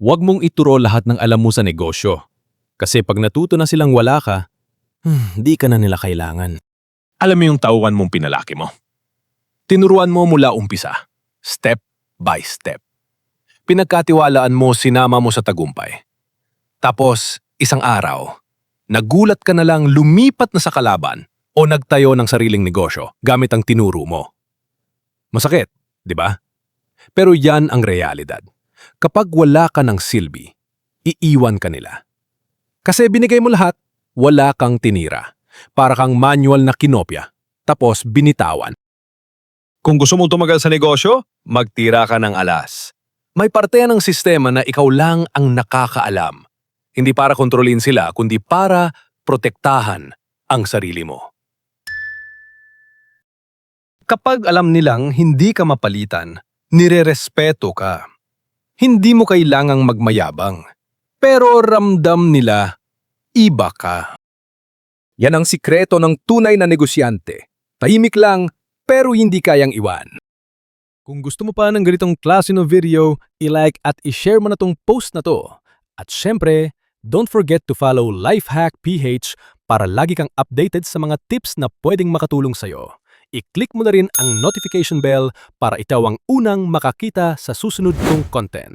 Huwag mong ituro lahat ng alam mo sa negosyo. Kasi pag natuto na silang wala ka, hmm, ka na nila kailangan. Alam mo yung tauhan mong pinalaki mo. Tinuruan mo mula umpisa, step by step. Pinagkatiwalaan mo, sinama mo sa tagumpay. Tapos, isang araw, nagulat ka na lang lumipat na sa kalaban o nagtayo ng sariling negosyo gamit ang tinuro mo. Masakit, di ba? Pero yan ang realidad. Kapag wala ka ng silbi, iiwan ka nila. Kasi binigay mo lahat, wala kang tinira. Para kang manual na kinopya, tapos binitawan. Kung gusto mong tumagal sa negosyo, magtira ka ng alas. May parte ng sistema na ikaw lang ang nakakaalam. Hindi para kontrolin sila, kundi para protektahan ang sarili mo. Kapag alam nilang hindi ka mapalitan, nirerespeto ka. Hindi mo kailangang magmayabang. Pero ramdam nila, iba ka. Yan ang sikreto ng tunay na negosyante. Tahimik lang, pero hindi kayang iwan. Kung gusto mo pa ng ganitong klase ng video, i-like at i-share mo na tong post na to. At syempre, don't forget to follow Lifehack PH para lagi kang updated sa mga tips na pwedeng makatulong sa'yo. I-click mo na rin ang notification bell para ikaw ang unang makakita sa susunod kong content.